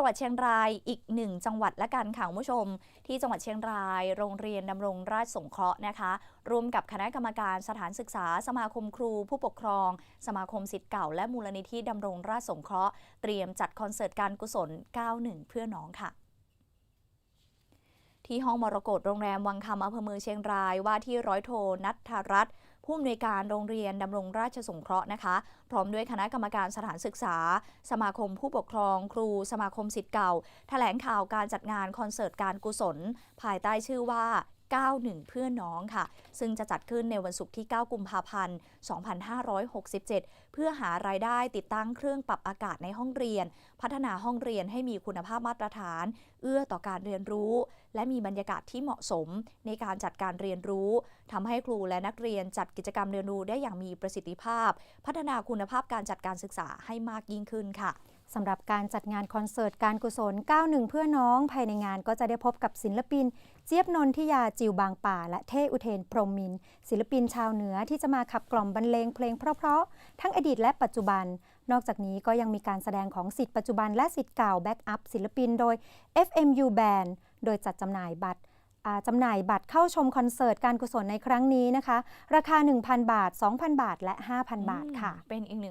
จังหวัดเชียงรายอีกหนึ่งจังหวัดละกันค่ะคุณผู้ชม ที่จังหวัดเชียงราย โรงเรียนดำรงราชสงเคราะห์นะคะร่วมกับคณะกรรมการสถานศึกษา สมาคมครู ผู้ปกครอง สมาคมสิทธิ์เก่า และมูลนิธิดำรงราชสงเคราะห์เตรียมจัดคอนเสิร์ตการกุศล 91 เพื่อน้องค่ะที่ห้องมรกตโรงแรมวังคำอำเภอเมืองเชียงรายว่าที่ร้อยโทนัทธรัตน์ ผู้อำนวยการโรงเรียนดำรงราชสงเคราะห์นะคะ พร้อมด้วยคณะกรรมการสถานศึกษา สมาคมผู้ปกครอง ครู สมาคมสิทธิ์เก่าแถลงข่าวการจัดงานคอนเสิร์ตการกุศล ภายใต้ชื่อว่า 91 เพื่อน้องค่ะ ซึ่งจะจัดขึ้นในวันศุกร์ที่ 9 กุมภาพันธ์ 2567 เพื่อหารายได้ติดตั้งเครื่องปรับอากาศในห้องเรียน พัฒนาห้องเรียนให้มีคุณภาพมาตรฐาน เอื้อต่อการเรียนรู้ และมีบรรยากาศที่เหมาะสมในการจัดการเรียนรู้ทำให้ครูและนักเรียนจัดกิจกรรมเรียนรู้ได้อย่างมีประสิทธิภาพ พัฒนาคุณภาพการจัดการศึกษาให้มากยิ่งขึ้นค่ะ สำหรับการจัดงานคอนเสิร์ตการกุศล 91 เพื่อน้องภายในงานก็จะได้พบกับศิลปิน เจี๊ยบนนทิยาจิวบางป่า และเท่อุเทนพรหมมิน ศิลปินชาวเหนือที่จะมาขับกล่อมบรรเลงเพลงเพราะๆ ทั้งอดีตและปัจจุบัน นอกจากนี้ก็ยังมีการแสดงของสิทธิ์ปัจจุบันและสิทธิ์เก่าแบ็กอัพศิลปินโดย FMU Band โดยจัดจำหน่ายบัตรจำหน่ายบัตรเข้าชมคอนเสิร์ตการกุศลในครั้งนี้นะคะ ราคา 1,000 บาท 2,000 บาทและ 5,000 บาทค่ะ เป็นอีกหนึ่ง